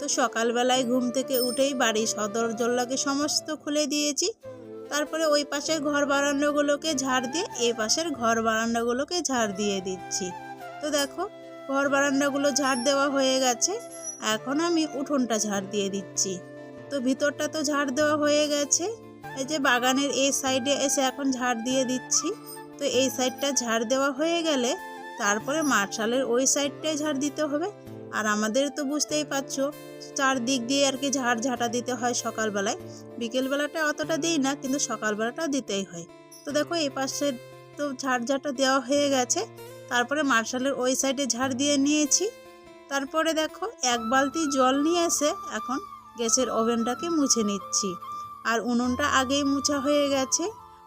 তো সকালবেলায় ঘুম থেকে উঠেই বাড়ির সদর জল্লাকে সমস্ত খুলে দিয়েছি। তারপরে ওই পাশের ঘর বারান্দাগুলোকে ঝাড় দিয়ে এই পাশের ঘর বারান্দাগুলোকে ঝাড় দিয়ে দিচ্ছি। তো দেখো, ঘর বারান্দাগুলো ঝাড় দেওয়া হয়ে গেছে। এখন আমি উঠোনটা ঝাড় দিয়ে দিচ্ছি। তো ভিতরটা তো ঝাড় দেওয়া হয়ে গেছে। এই যে বাগানের এই সাইডে এসে এখন ঝাড় দিয়ে দিচ্ছি। তো এই সাইডটা ঝাড় দেওয়া হয়ে গেলে তারপরে মার্শালের ওই সাইডটাই ঝাড় দিতে হবে। আর আমাদের তো বুঝতেই পারছ, চারদিক দিয়ে আর কি ঝাড় ঝাঁটা দিতে হয় সকালবেলায়। বিকেলবেলাটা অতটা দিই না, কিন্তু সকালবেলাটা দিতেই হয়। তো দেখো, এই পাশে তো ঝাড় ঝাঁটা দেওয়া হয়ে গেছে। তারপরে মার্শালের ওই সাইডে ঝাড় দিয়ে নিয়েছি। তারপরে দেখো, এক বালতি জল নিয়ে এসে এখন গ্যাসের ওভেনটাকে মুছে নিচ্ছি। আর উনুনটা আগেই মুছা হয়ে গেছে।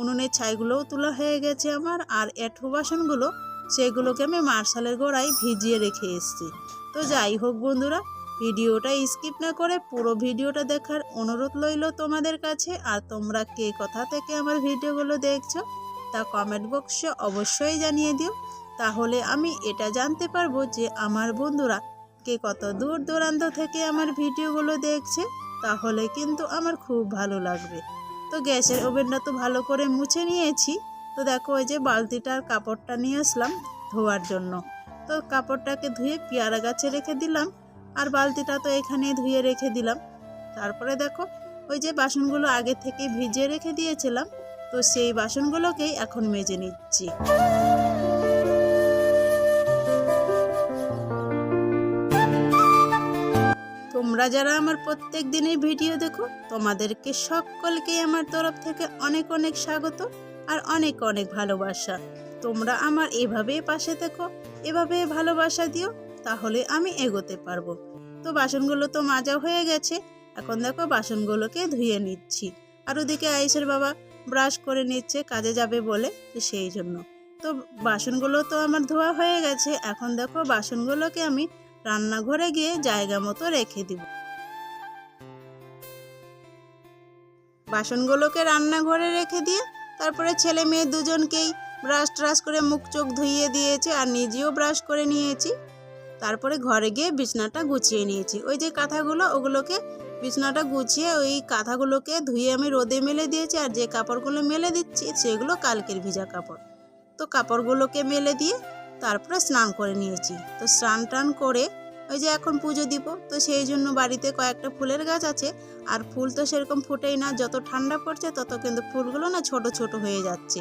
উনুনের ছাইগুলোও তোলা হয়ে গেছে আমার, আর এঠো বাসনগুলো সেগুলোকে আমি মার্শালের গোড়ায় ভিজিয়ে রেখে এসেছি। তো যাই হোক বন্ধুরা, ভিডিওটা স্কিপ না করে পুরো ভিডিওটা দেখার অনুরোধ রইল তোমাদের কাছে। আর তোমরা কে কথা থেকে আমার ভিডিওগুলো দেখছ, তা কমেন্ট বক্সে অবশ্যই জানিয়ে দিও। তাহলে আমি এটা জানতে পারব যে আমার বন্ধুরা কে কত দূর দূরান্ত থেকে আমার ভিডিওগুলো দেখছে, তাহলে কিন্তু আমার খুব ভালো লাগবে। তো গ্যাসের ওভেনটা তো ভালো করে মুছে নিয়েছি। তো দেখো, ওই যে বালতিটার কাপড়টা নিয়ে আসলাম ধোয়ার জন্য। তো কাপড়টাকে ধুয়ে পেয়ারা গাছে রেখে দিলাম, আর বালতিটা তো এখানে ধুয়ে রেখে দিলাম। তারপরে দেখো, ওই যে বাসনগুলো আগে থেকে ভিজিয়ে রেখে দিয়েছিলাম, তো সেই বাসনগুলোকেই এখন মেজে নিচ্ছি। তোমরা যারা আমার প্রত্যেক দিনের ভিডিও দেখো, তোমাদেরকে সকলকেই আমার তরফ থেকে অনেক অনেক স্বাগত। আর অনেক অনেক ভালোবাসা। তোমরা আমার এভাবেই পাশে থেকো, এভাবে ভালোবাসা দিও, তাহলে আমি এগোতে পারব। তো বাসনগুলো তো মাজা হয়ে গেছে, এখন দেখো বাসনগুলোকে ধুয়ে নিচ্ছি। আর ওদিকে আইসের বাবা ব্রাশ করে নিচ্ছে, কাজে যাবে বলে সেই জন্য। তো বাসনগুলো তো আমার ধোয়া হয়ে গেছে, এখন দেখো বাসনগুলোকে আমি রান্নাঘরে গিয়ে জায়গা মতো রেখে দিব। বাসনগুলোকে রান্নাঘরে রেখে দিয়ে তারপরে ছেলে মেয়ে দুজনকেই ব্রাশ ট্রাশ করে মুখ চোখ ধুইয়ে দিয়েছে আর নিজেও ব্রাশ করে নিয়েছি। তারপরে ঘরে গিয়ে বিছনাটা গুছিয়ে নিয়েছি। ওই যে কাঁথাগুলো, ওগুলোকে বিছনাটা গুছিয়ে ওই কাঁথাগুলোকে ধুয়ে আমি রোদে মেলে দিয়েছি আর যে কাপড়গুলো মেলে দিচ্ছি সেগুলো কালকের ভিজা কাপড়। তো কাপড়গুলোকে মেলে দিয়ে তারপরে স্নান করে নিয়েছি। তো স্নান টান করে ওই যে এখন পুজো দিব, তো সেই জন্য বাড়িতে কয়েকটা ফুলের গাছ আছে। আর ফুল তো সেরকম ফুটেই না, যত ঠান্ডা পড়ছে তত কিন্তু ফুলগুলো না ছোট ছোট হয়ে যাচ্ছে।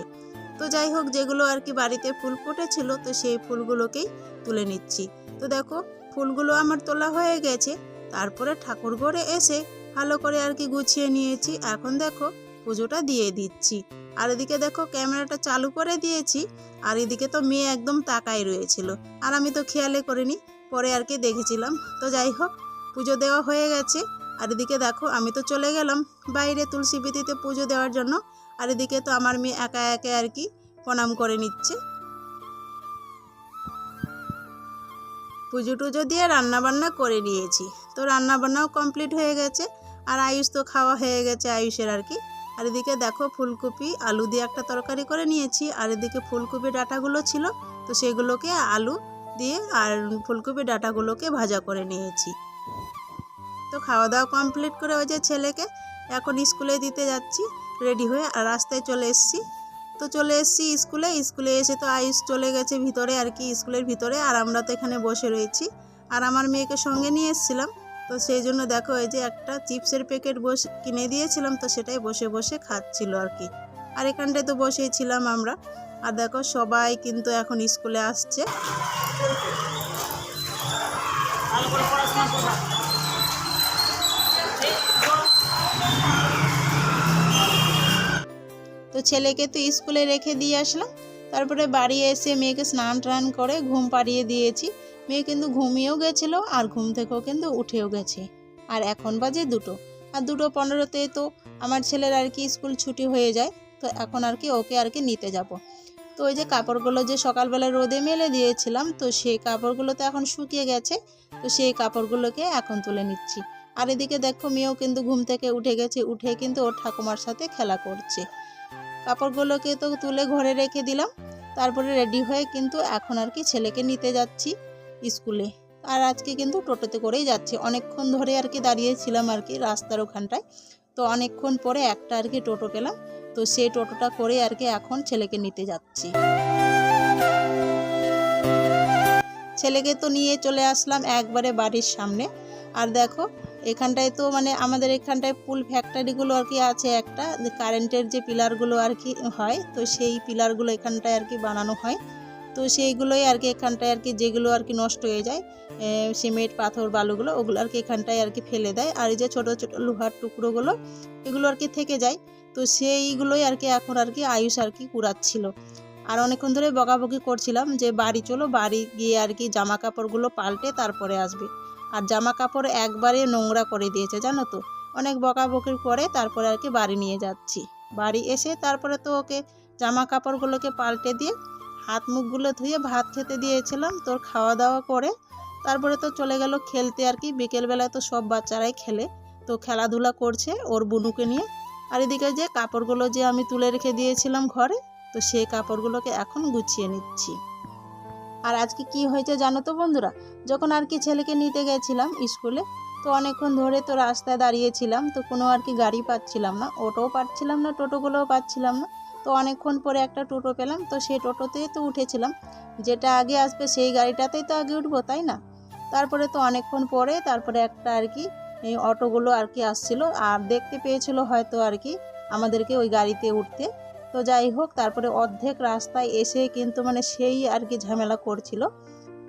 তো যাই হোক, যেগুলো আর কি বাড়িতে ফুল ফুটেছিল, তো সেই ফুলগুলোকেই তুলে নিচ্ছি। তো দেখো, ফুলগুলো আমার তোলা হয়ে গেছে। তারপরে ঠাকুর ঘরে এসে ভালো করে আর কি গুছিয়ে নিয়েছি। এখন দেখো, পুজোটা দিয়ে দিচ্ছি। আর এদিকে দেখো, ক্যামেরাটা চালু করে দিয়েছি। আর এদিকে তো মেয়ে একদম তাকাই রয়েছিল। আর আমি তো খেয়ালে করিনি পরে আর কি দেখেছিলাম। তো যাই হোক, পুজো দেওয়া হয়ে গেছে। আর এদিকে দেখো, আমি তো চলে গেলাম বাইরে তুলসী বিধিতে পুজো দেওয়ার জন্য। আর এদিকে তো আমার মেয়ে একা একা আর কি প্রণাম করে নিচ্ছে। পুজো টুজো দিয়ে রান্নাবান্না করে নিয়েছি। তো রান্নাবান্নাও কমপ্লিট হয়ে গেছে। আর আয়ুষ তো খাওয়া হয়ে গেছে আয়ুষের আর কি। আর এদিকে দেখো, ফুলকপি, আলু দিয়ে একটা তরকারি করে নিয়েছি। আর এদিকে ফুলকপি ডাঁটাগুলো ছিল, তো সেগুলোকে আলু দিয়ে আর ফুলকপি ডাটাগুলোকে ভাজা করে নিয়েছি। তো খাওয়া দাওয়া কমপ্লিট করে ওই যে ছেলেকে এখন স্কুলে দিতে যাচ্ছি। রেডি হয়ে আর রাস্তায় চলে এসেছি। তো চলে এসেছি স্কুলে স্কুলে এসে তো আয়ুষ চলে গেছে ভিতরে আর কি, স্কুলের ভিতরে। আর আমরা তো এখানে বসে রয়েছি। আর আমার মেয়েকে সঙ্গে নিয়ে এসেছিলাম। তো সেই জন্য দেখো এই যে একটা চিপসের প্যাকেট বসে কিনে দিয়েছিলাম, তো সেটাই বসে বসে খাচ্ছিল আর কি। আর এখানটায় তো বসেই ছিলাম আমরা। আর দেখো সবাই কিন্তু এখন স্কুলে আসছে। তো ছেলেকে তো স্কুলে রেখে দিয়ে আসলাম। তারপরে বাড়ি এসে মেয়েকে স্নান টান করে ঘুম পাড়িয়ে দিয়েছি। মেয়ে কিন্তু ঘুমিয়েও গেছিল আর ঘুম থেকেও কিন্তু উঠেও গেছে। আর এখন বাজে দুটো। আর দুটো পনেরোতে তো আমার ছেলের আর কি স্কুল ছুটি হয়ে যায়। তো এখন আর কি ওকে আর কি নিতে যাব। তো ওই যে কাপড়গুলো যে সকালবেলা রোদে মেলে দিয়েছিলাম, তো সেই কাপড়গুলো তো এখন শুকিয়ে গেছে, তো সেই কাপড়গুলোকে এখন তুলে নিচ্ছি। আর এদিকে দেখো মেয়েও কিন্তু ঘুম থেকে উঠে গেছে, উঠে কিন্তু ওর ঠাকুমার সাথে খেলা করছে। কাপড়গুলোকে তো তুলে ঘরে রেখে দিলাম, তারপরে রেডি হয়ে কিন্তু এখন আর কি ছেলেকে নিতে যাচ্ছি স্কুলে। আর আজকে কিন্তু টোটোতে করেই যাচ্ছি, অনেকক্ষণ ধরে আর কি দাঁড়িয়েছিলাম আর কি রাস্তার ওখানটায়, তো অনেকক্ষণ পরে একটা আর কি টোটো পেলাম তো সেই টোটোটা করে আর কি এখন ছেলেকে নিতে যাচ্ছি। ছেলেকে তো নিয়ে চলে আসলাম একবারে বাড়ির সামনে। আর দেখো, এখানটায় তো মানে আমাদের এখানটায় পুল ফ্যাক্টরিগুলো আর কি আছে একটা কারেন্টের যে পিলারগুলো আর কি হয়, তো সেই পিলারগুলো এখানটায় আর কি বানানো হয়। তো সেইগুলোই আর কি এখানটায় আর কি যেগুলো আর কি নষ্ট হয়ে যায় সিমেন্ট, পাথর, বালুগুলো, ওগুলো আর কি এখানটায় আর কি ফেলে দেয়। আর এই যে ছোটো ছোটো লোহার টুকরোগুলো, এগুলো আর কি থেকে যায়। তো সেইগুলোই আর কি এখন আর কি আয়ুষ আর কি কুড়াচ্ছিল। আর অনেকক্ষণ ধরে বকাবকি করছিলাম যে, বাড়ি চলো, বাড়ি গিয়ে আর কি জামা কাপড়গুলো পাল্টে তারপরে আসবে। আর জামা কাপড় একবারে নোংরা করে দিয়েছে, জানো তো? অনেক বকাবকির পরে তারপরে আর কি বাড়ি নিয়ে যাচ্ছি। বাড়ি এসে তারপরে তো ওকে জামা কাপড়গুলোকে পাল্টে দিয়ে হাত মুখগুলো ধুয়ে ভাত খেতে দিয়েছিলাম তোর খাওয়া দাওয়া করে। তারপরে তো চলে গেল খেলতে আর কি। বিকেলবেলায় তো সব বাচ্চারাই খেলে। তো খেলাধুলা করছে ওর বুনুকে নিয়ে। আর এদিকে যে কাপড়গুলো যে আমি তুলে রেখে দিয়েছিলাম ঘরে, তো সেই কাপড়গুলোকে এখন গুছিয়ে নিচ্ছি। আর আজকে কি হয়েছে জানো তো বন্ধুরা? যখন আর কি ছেলেকে নিতে গেছিলাম স্কুলে, তো অনেকক্ষণ ধরে তো রাস্তায় দাঁড়িয়েছিলাম, তো কোনো আর কি গাড়ি পাচ্ছিলাম না, অটোও পাচ্ছিলাম না, টোটোগুলোও পাচ্ছিলাম না। তো অনেকক্ষণ পরে একটা টোটো পেলাম, তো সেই টোটোতেই তো উঠেছিলাম। যেটা আগে আসবে সেই গাড়িটাতেই তো আগে উঠবো, তাই না? তারপরে তো অনেকক্ষণ পরে, তারপরে একটা আর কি, এই অটোগুলো আর কি আসছিল, আর দেখতে পেয়েছিল হয়তো আর কি আমাদেরকে ওই গাড়িতে উঠতে। তো যাই হোক, তারপরে অর্ধেক রাস্তায় এসে কিন্তু মানে সেই আর কি ঝামেলা করছিল।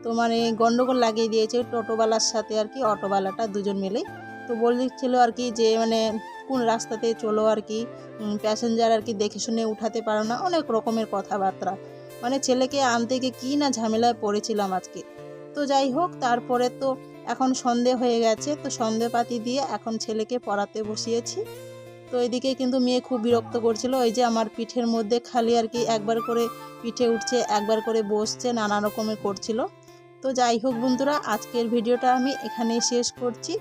তো মানে গন্ডগোল লাগিয়ে দিয়েছে টোটোওয়ালার সাথে আর কি, অটোওয়ালাটা দুজন মিলেই। তো বলছিল আর কি যে মানে কোন রাস্তাতে চলো আর কি প্যাসেঞ্জার আর কি দেখে শুনে উঠাতে পারো না, অনেক রকমের কথাবার্তা। মানে ছেলেকে আনতে গিয়ে কী না ঝামেলায় পড়েছিলাম আজকে। তো যাই হোক, তারপরে তো এখন সন্ধে হয়ে গেছে, তো সন্ধেপাতি দিয়ে এখন ছেলেকে পড়াতে বসিয়েছি। তো এদিকে কিন্তু মেয়ে খুব বিরক্ত করছিল, ওই যে আমার পিঠের মধ্যে খালি আর কি একবার করে পিঠে উঠছে, একবার করে বসছে, নানা রকমের করছিল। তো যাই হোক বন্ধুরা, আজকের ভিডিওটা আমি এখানেই শেষ করছি।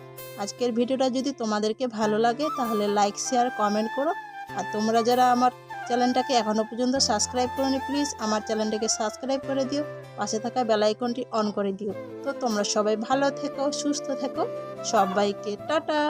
আজকের ভিডিওটা যদি তোমাদেরকে ভালো লাগে, তাহলে লাইক শেয়ার কমেন্ট করো। আর তোমরা যারা আমার চ্যানেলটাকে এখনও পর্যন্ত সাবস্ক্রাইব করোনি প্লিজ আমার চ্যানেলটাকে সাবস্ক্রাইব করে দিও। পাশে থাকা বেলাইকনটি অন করে দিও। তো তোমরা সবাই ভালো থেকো, সুস্থ থেকো। সবাইকে টাটা।